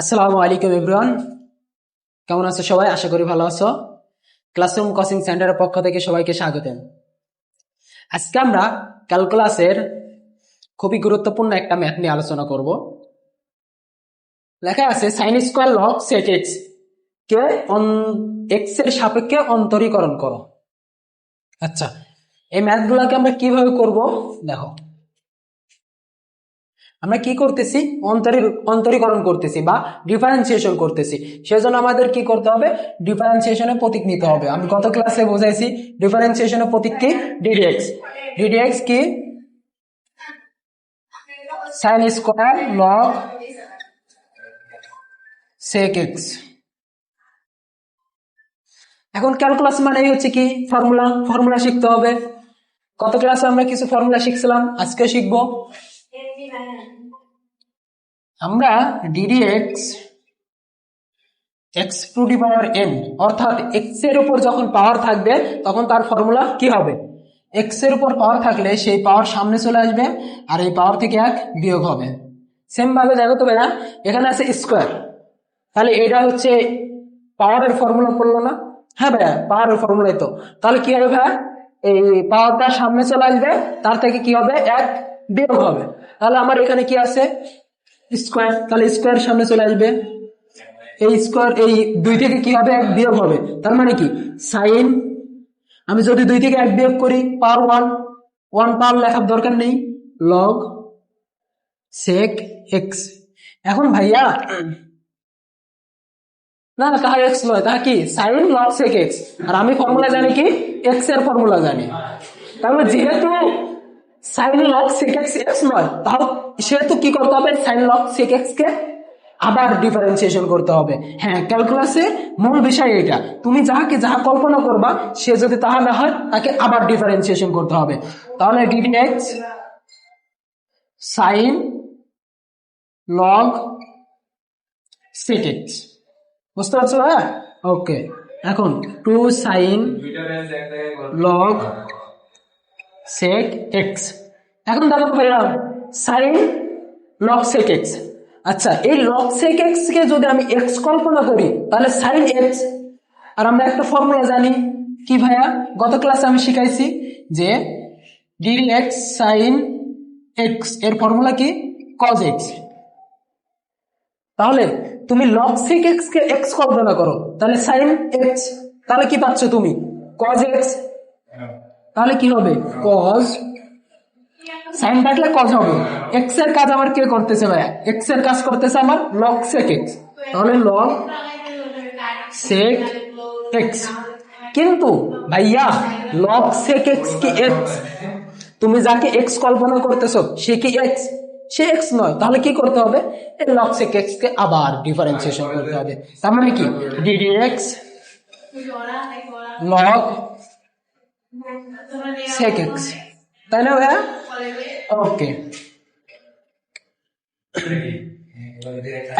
আসসালামু আলাইকুম এভরিওয়ান কেমন আছো সবাই? আশা করি ভালো আছো। ক্লাসরুম কোচিং সেন্টারের পক্ষ থেকে সবাইকে স্বাগতম। আজকে আমরা ক্যালকুলাসের খুবই গুরুত্বপূর্ণ একটা ম্যাথ নিয়ে আলোচনা করব। লেখা আছে sine square log sec x কে এক্সের সাপেক্ষে অন্তরীকরণ করো। আচ্ছা এই ম্যাথগুলোকে আমরা কীভাবে করব? দেখো আমরা কি করতেছি? অন্তরী অন্তরীকরণ করতেছি বা ডিফারেন্সিয়েশন করতেছি। সেজন্য আমাদের কি করতে হবে? ডিফারেন্সিয়েশনের প্রতীক নিতে হবে। আমি গত ক্লাসে বোঝাইছি ডিফারেন্সিয়েশনের প্রতীক কি? D d x d d x কি? Sine square log sec x এখন ক্যালকুলাস মানে হচ্ছে কি? ফর্মুলা ফর্মুলা শিখতে হবে। কত ক্লাসে আমরা কিছু ফর্মুলা শিখছিলাম, আজকে শিখব। আমরা d d x x x to the power n অর্থাৎ এক্সের উপর যখন পাওয়ার থাকবে, তখন তার ফর্মুলা কি হবে? এক্সের উপর পাওয়ার থাকলে সেই পাওয়ার সামনে চলে আসবে, আর এই পাওয়ার থেকে এক বিয়োগ হবে। সেম ভাবে দেখো তো ভাইয়া এখানে আছে স্কোয়ার তাহলে এটা হচ্ছে পাওয়ারের ফর্মুলা পড়ল না? হ্যাঁ ভাইয়া পাওয়ারের ফর্মুলাই তো। তাহলে কি হবে ভাইয়া? এই পাওয়ারটা সামনে চলে আসবে, তার থেকে কি হবে? এক বিয়োগ হবে। তাহলে আমার এখানে কি আছে? স্কোয়ার। তাহলে স্কোয়ার সামনে চলে আসবে। এই স্কোয়ার, এই দুই থেকে কি হবে? এক বিয়োগ হবে। তার মানে কি? সাইন আমি যদি দুই থেকে এক বিয়োগ করি পার ওয়ান ওয়ান পার লেখার দরকার নেই। লগ সেক এক্স এখন ভাইয়া, না না, তাহা এক্স নয়, তাহা কি? সাইন লগ সেক এক্স আর আমি ফর্মুলা জানি কি? এক্সের ফর্মুলা জানি। তাহলে যেহেতু sine log sec x x নয়। তাহলে সেহেতু কি করতে হবে? সাইন লগ সেক এক্স কে আবার ডিফারেন্সিয়েশন করতে হবে। হ্যাঁ ক্যালকুলাসে মূল বিষয় এটা তুমি যাহাকে যাহা কল্পনা করবা সে যদি তাহা না হয় তাকে আবার ডিফারেন্সিয়েশন করতে হবে। তাহলে d d x sine log sec x বুঝতে পারছ হ্যাঁ? ওকে এখন two sine log sec x এখন দেখো পেলাম সাইন লগ সেক এক্স আচ্ছা এই লগ সেক এক্স কে যদি আমি এক্স কল্পনা করি, তাহলে সাইন এক্স আর আমরা একটা ফর্মুলা জানি, কি ভাইয়া? গত ক্লাসে আমি শিখাইছি যে ডিডি এক্স সাইন এক্সের ফর্মুলা কি? কজ এক্স তাহলে তুমি লগ সেক এক্স কে এক্স কল্পনা করো, তাহলে সাইন এক্স তাহলে কি পাচ্ছ তুমি? কজ এক্স তাহলে কি হবে? কজ সাইন থাকলে কজ হবে। এক্সের কাজ আমার কে করতেছে ভাইয়া? এক্সের কাজ করতেছে আমার লগ সেক এক্স তাহলে লগ সেক এক্স কিন্তু ভাইয়া লগ সেক এক্স কি এক্স তুমি যাকে এক্স কল্পনা করতেছো, সে কি এক্স সে এক্স নয়। তাহলে কি করতে হবে? এই লগ সেক এক্স কে আবার ডিফারেন্সিয়েশন করতে হবে। তার মানে কি? D d x log sec x তাই না ভাইয়া ওকে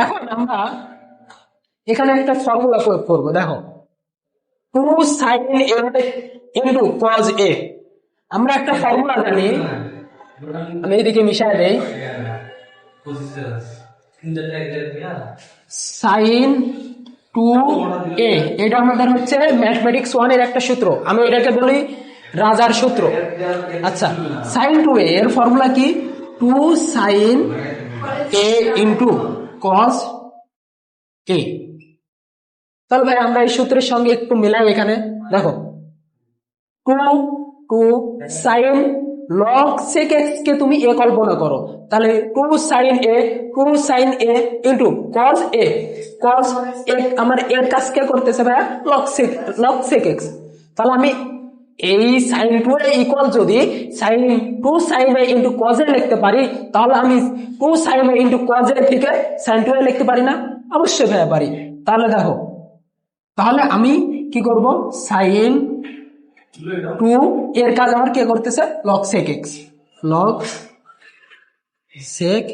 এখন আমরা এখানে একটা ফর্মুলা প্রয়োগ করব দেখো। Two sine into cos A আমরা একটা ফর্মুলা জানি আমি এইদিকে মিশাই দেই। সাইন টু এ এটা আমাদের হচ্ছে ম্যাথমেটিক্স ওয়ানের একটা সূত্র। আমি এটাকে বলি রাজার সূত্র। আচ্ছা সাইন টু এ এর ফর্মুলা কি? Two sine A into cos A তাহলে ভাই, আমরা এই সূত্রের সঙ্গে একটু মিলাই এখানে। দেখো two two sine log sec x কে তুমি এ কল্পনা করো। তাহলে two sine A two sine A into cos A cos আমার এর কাজ কে করতেছে ভাইয়া log sec log sec x তাহলে আমি এই সাইন টু এ ইকুয়াল যদি sine two sine A into cos লিখতে পারি, তাহলে আমি two sine A into cos থেকে সাইন টু এ লিখতে পারি না? অবশ্যই ভাইয়া পারি। তাহলে দেখো, তাহলে আমি কি করব? সাইন টু এর কাজ আমার কে করতেছে? Log sec x log sec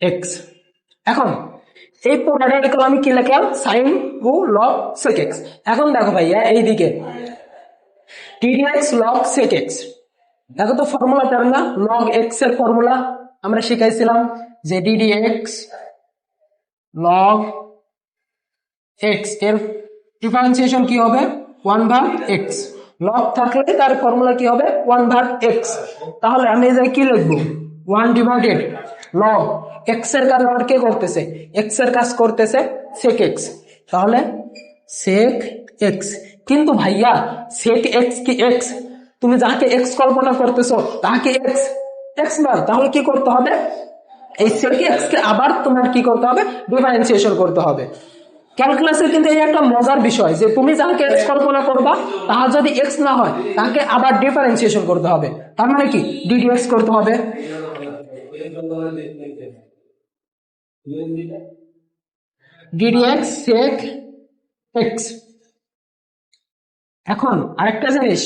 x এখন এই পুরোটা আমি কি লিখলাম sine two log sec x এখন দেখো ভাইয়া, এইদিকে। টিডিএক্স দেখো তো ফর্মুলা না? লগ এক্সের ফর্মুলা আমরা শিখাইছিলাম যে ডিডিএক্স লগ এক্সের ডিফারেন্সিয়েশন কি হবে? ওয়ান ভাগ এক্স লগ থাকলে তার ফর্মুলা কি হবে? ওয়ান ভাগ এক্স তাহলে আমি জায়গায় কি লিখব? ওয়ান ডিভাইডেড লগ এক্সের কাজ আমার কে করতেছে? এক্সের কাজ করতেছে সেক এক্স তাহলে সেক এক্স কিন্তু ভাইয়া সেক এক্স কি এক্স তুমি যাকে এক্স কল্পনা করতেছো, তাকে এক্স এক্স নয় তাহলে কি করতে হবে? এই সেক এক্স কে আবার তোমার কি করতে হবে? ডিফারেন্সিয়েশন করতে হবে। ক্যালকুলাসের কিন্তু এই একটা মজার বিষয় যে তুমি যাকে এক্স কল্পনা করবা তাহার যদি এক্স না হয়, তাকে আবার ডিফারেন্সিয়েশন করতে হবে। তার মানে কি? ডিডিএক্স করতে হবে। ডিডিএক্স সেক এক্স এখন আরেকটা জিনিস,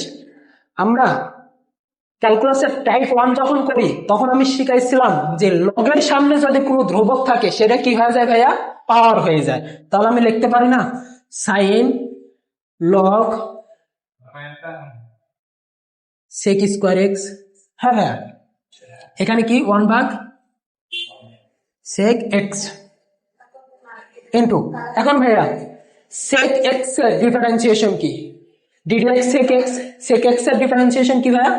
আমরা ক্যালকুলাসের টাইপ ওয়ান যখন করি, তখন আমি শিখাইছিলাম যে লগের সামনে যদি কোনো ধ্রুবক থাকে, সেটা কি হয়ে যায় ভাইয়া? পাওয়ার হয়ে যায়। তাহলে আমি লিখতে পারি না? Sine log sec square x হ্যাঁ হ্যাঁ। এখানে কি? ওয়ান ভাগ সেক এক্স ইন্টু এখন ভাইয়া সেক এক্সের ডিফারেন্সিয়েশন কি? ডিডিএক্স সেক এক্স সেক এক্সের ডিফারেন্সিয়েশন কি ভাইয়া?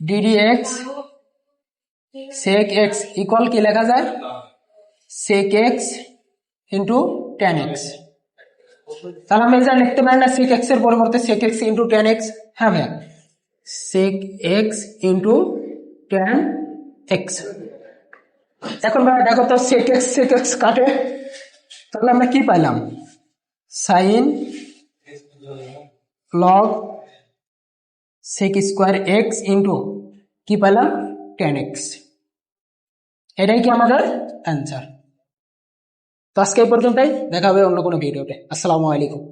ডিডিএক্স সেক এক্স ইকুয়াল কি লেখা যায়? Sec x into tan x তাহলে আমি যা লিখতে পারি না সেক এক্সের পরিবর্তে sec x into tan x হ্যাঁ ভাইয়া? Sec x into tan x এখন ভাই দেখো তো সেক এক্স সেক এক্স কাটে তাহলে আমরা কি পাইলাম? Sine log sec square x into কি পেলাম টেন এক্স এটাই কি আমাদের অ্যান্সার তো আজকে এই পর্যন্তই। দেখা হবে অন্য কোনো ভিডিওতে আসসালামু আলাইকুম।